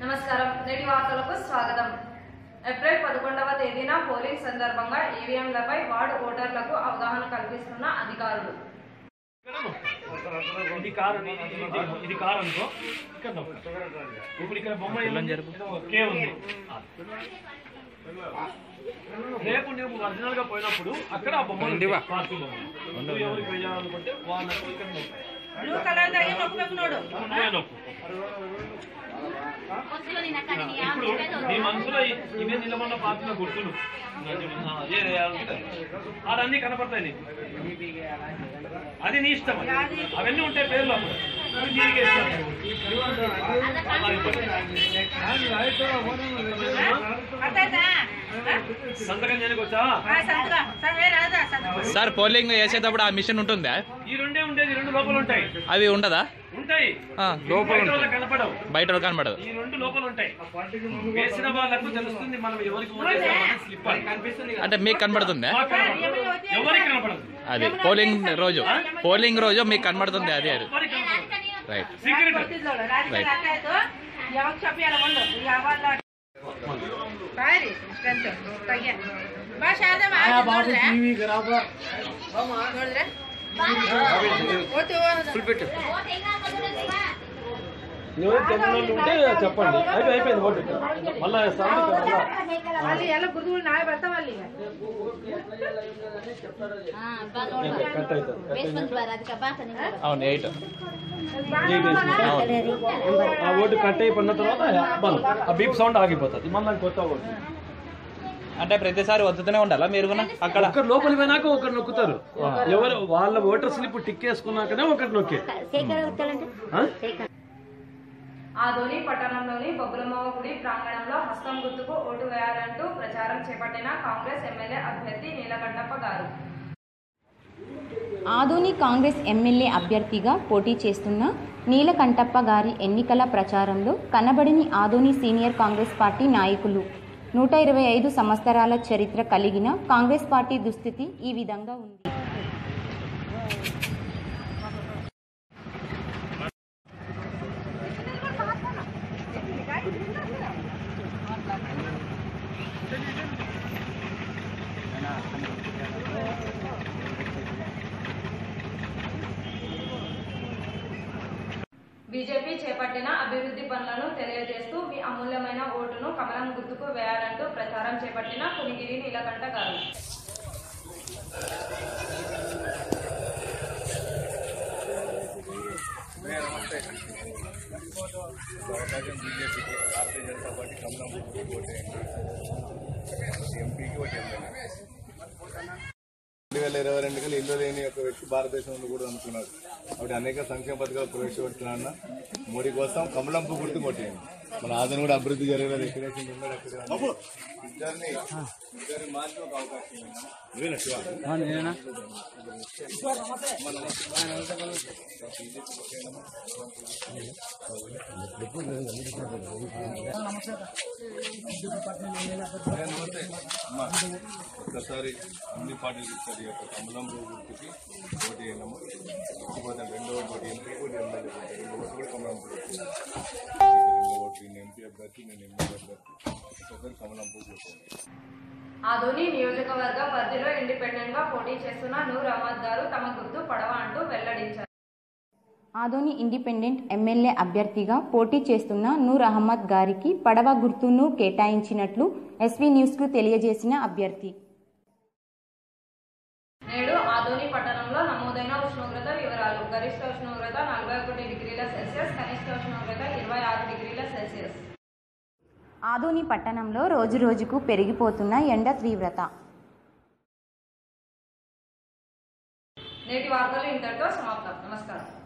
నమస్కారం. నేటి వార్తలకు స్వాగతం. ఏప్రిల్ పదకొండవ తేదీన పోలింగ్ సందర్భంగా ఈవీఎంలపై వార్డు ఓటర్లకు అవగాహన కల్పిస్తున్న అధికారులు. ఇది కారు ఇది- ఇది- ఇది కారు అనుకో. ఇక్కడ నొక్కు. ఇప్పుడు ఇక్కడ బొమ్మ ఏముంది? ఏదో కే ఉంది. రేపు నువ్వు ఒరిజినల్గా పోయినప్పుడు అక్కడ ఆ బొమ్మ. పార్టీ బొమ్మ నువ్వు ఎవరికి వేయాలనుకుంటే వాళ్ళకు ఇక్కడ నొక్కు. ఇప్పుడు నీ మనసులో ఇవే నిలబడిన గుర్తులు వేయాలనుకుంటే ఆడన్నీ కనపడతాయి నీకు అది నీ ఇష్టం. అవన్నీ ఉంటాయి పేర్లు అప్పుడు. సంతకం సార్ పోలింగ్ వేసేటప్పుడు ఆ మిషన్ ఉంటుందా? ఈ రెండే ఉండేది రెండు లోపల ఉంటాయి. అవి ఉండదా? ఉంటాయి. ఆ, లోపల కనపడవు. బయట కనబడదు ఈ రెండు లోపల ఉంటాయి. వేసిన వాళ్ళకు తెలుస్తుంది మనం ఎవరికి ఓటు వేసామని స్లిప్ అది కనిపిస్తుంది అంటే మీకు కనబడుతుందా? కనపడదు. ఎవరికి కనపడదు అది పోలింగ్ రోజు. పోలింగ్ రోజు మీకు కనబడుతుంది? అది అది. Pare, Spencer, está bien. Vas a dar más. Ah, vamos a TV graba. Vamos a dar. Vamos a dar. Full better. ఉంటే చెప్పండి. అయిపోయింది ఓటు మళ్ళీ అవును ఎయిట్. ఆ ఓటు కట్ అయిపోయిన తర్వాత ఆ బీప్ సౌండ్ ఆగిపోతుంది. మళ్ళీ కొత్త ఓటు. అంటే ప్రతిసారి వద్దుతూనే ఉండాలా మీరు కూడా? అక్కడ? ఒకరు లోపలి పోయినాక ఒకరు నొక్కుతారు. ఎవరు వాళ్ళ ఓటర్ స్లిప్ టిక్ వేసుకున్నాకనే ఒకరు నొక్కే. ఆదోని పట్టణంలోని బొబ్బలమ్మ గుడి ప్రాంగణంలో హస్తం గుర్తుకు ఓటు వేయాలంటూ ప్రచారం చేపట్టిన కాంగ్రెస్ ఎమ్మెల్యే అభ్యర్థి నీలకంఠప్ప గారు. ఆదోని కాంగ్రెస్ ఎమ్మెల్యే అభ్యర్థిగా పోటీ చేస్తున్న నీలకంఠప్ప గారి ఎన్నికల ప్రచారంలో కనబడిని ఆదోని సీనియర్ కాంగ్రెస్ పార్టీ నాయకులు. నూట ఇరవై ఐదు సంవత్సరాల చరిత్ర కలిగిన కాంగ్రెస్ పార్టీ దుస్థితి ఈ విధంగా ఉంది. బీజేపీ చేపట్టిన అభివృద్ధి పనులను తెలియజేస్తూ మీ అమూల్యమైన ఓటును కమలం గుర్తుకు వేయాలంటూ ప్రచారం చేపట్టిన కునిగిరి నీలకంఠ గారు. రెండు వేల ఇరవై రెండు కల్లా ఇల్లు లేని ఒక వ్యక్తి భారతదేశంలో కూడా అనుకున్నాడు కాబట్టి అనేక సంక్షేమ పథకాలు ప్రవేశపెడుతున్నా మోడీ కోసం కమలం పువ్వు గుర్తు కొట్టేయండి మన ఆదరణ కూడా అభివృద్ధి జరగలేదు ఎక్కడే ఉన్నాడు అక్కడే ఉన్నాడు. ఇద్దరిని ఇద్దరిని మార్చి ఒక అవకాశం ఇవ్వండి. నమస్తే. అమ్మా, ఒక్కసారి అన్ని పార్టీలు ఇస్తారు యొక్క కమలం గుర్తుకి ఓటు వేయడము ఇకపోతే రెండవ ఓటు ఎంపీ కూడా ఎమ్మెల్యే రెండు ఓట్లు కూడా కమలం పువ్వు నేను ఎంపీ అభ్యర్థి నేను ఎమ్మెల్యే అభ్యర్థి ఒకసారి కమలం పువ్వు గుర్తు. నియోజకవర్గ పరిధిలో ఇండిపెండెంట్గా పోటీ చేస్తున్న నూర్ అహ్మద్ గారు తమ గుర్తు పడవ అంటూ వెల్లడించారు ఆదోని ఇండిపెండెంట్ ఎమ్మెల్యే అభ్యర్థిగా పోటీ చేస్తున్న నూర్ అహ్మద్ గారికి పడవ గుర్తును కేటాయించినట్లు ఎస్వీ న్యూస్కు తెలియజేసిన అభ్యర్థి. నేడు ఆదోని పట్టణంలో నమోదైన ఉష్ణోగ్రత వివరాలు. గరిష్ట ఉష్ణోగ్రత నలభై ఒకటి డిగ్రీల సెల్సియస్ కనిష్ట ఉష్ణోగ్రత ఇరవై ఆరు డిగ్రీల సెల్సియస్. ఆదోని పట్టణంలో రోజురోజుకు పెరిగిపోతున్న ఎండ తీవ్రత. నేటి వార్తలు ఇంతటితో సమాప్తం. నమస్కారం.